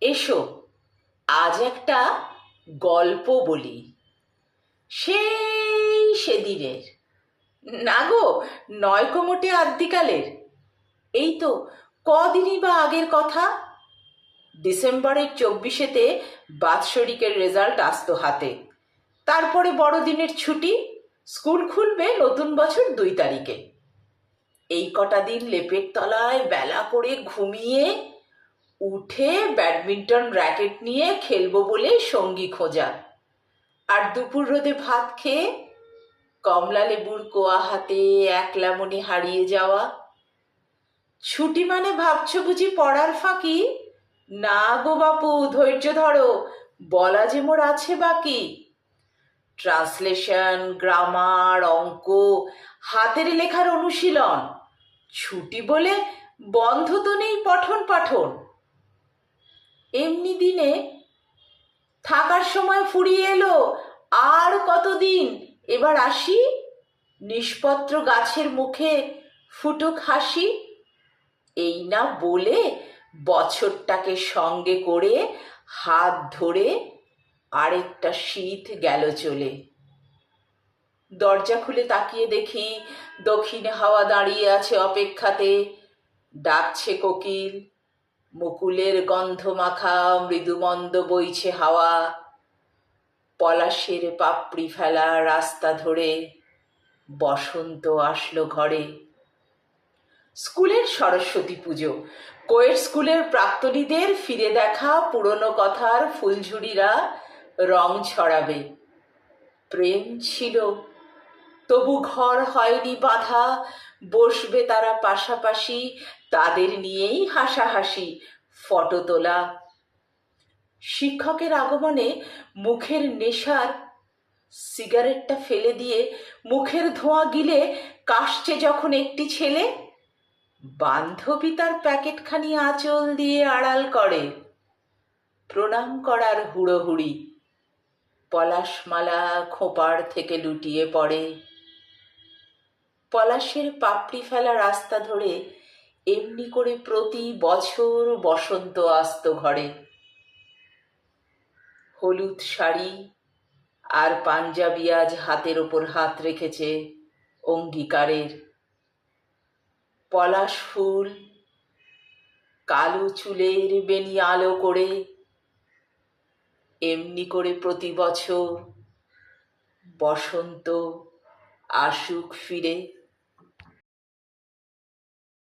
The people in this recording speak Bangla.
এসো, আজ একটা গল্প বলি। সেই সেদিনের। না গো, নয় কোমটে আদ্যিকালের। এই তো কদিনই বা আগের কথা। ডিসেম্বরের চব্বিশেতে বাৎসরিকের রেজাল্ট আসতো হাতে। তারপরে বড়দিনের ছুটি, স্কুল খুলবে নতুন বছর দুই তারিখে। এই কটা দিন লেপের তলায় বেলা করে ঘুমিয়ে উঠে ব্যাডমিন্টন র্যাকেট নিয়ে খেলব বলে সঙ্গী খোঁজা। আর দুপুর রোদে ভাত খেয়ে কমলা লেবুর কোয়া হাতে একলা মনে হারিয়ে যাওয়া। ছুটি মানে ভাবছ বুঝি পড়ার ফাঁকি? না গো বাপু, ধৈর্য ধরো, বলা যে মোর আছে বাকি। ট্রান্সলেশন, গ্রামার, অঙ্ক, হাতের লেখার অনুশীলন। ছুটি বলে বন্ধ তো নেই পঠন পাঠন। এমনি দিনে থাকার সময় ফুরিয়ে এলো, আর কতদিন? এবার আসি নিষ্পত্র গাছের মুখে ফুটুক হাসি। এই না বলে বছরটাকে সঙ্গে করে হাত ধরে আরেকটা শীত গেল চলে। দরজা খুলে তাকিয়ে দেখি দক্ষিণে হাওয়া দাঁড়িয়ে আছে অপেক্ষাতে, ডাকছে কোকিল। মুকুলের গন্ধ মাখা, মৃদুমন্দ বইছে হাওয়া। পলাশের পাপড়ি ফেলা রাস্তা ধরে বসন্ত আসলো ঘরে। স্কুলের সরস্বতী পুজো। কোয়েট স্কুলের প্রাক্তনীদের ফিরে দেখা পুরনো কথার ফুলঝুরিরা রং ছড়াবে। প্রেম ছিল তবু ঘর হয়নি বাধা। বসবে তারা পাশাপাশি, তাদের নিয়েই হাসাহাসি, ফটো তোলা। শিক্ষকের আগমনে মুখের নেশার সিগারেটটা ফেলে দিয়ে মুখের ধোঁয়া গিলে কাশছে যখন একটি ছেলে। বান্ধবী তার প্যাকেটখানি আঁচল দিয়ে আড়াল করে। প্রণাম করার হুড়োহুড়ি। পলাশমালা খোপার থেকে লুটিয়ে পড়ে। পলাশের পাপড়ি ফেলা রাস্তা ধরে এমনি করে প্রতি বছর বসন্ত আসত ঘরে। হলুদ শাড়ি আর পাঞ্জাবি আজ হাতের ওপর হাত রেখেছে অঙ্গীকারের। পলাশ ফুল, কালো চুলের বেনি আলো করে এমনি করে প্রতি বছর বসন্ত আসুক ফিরে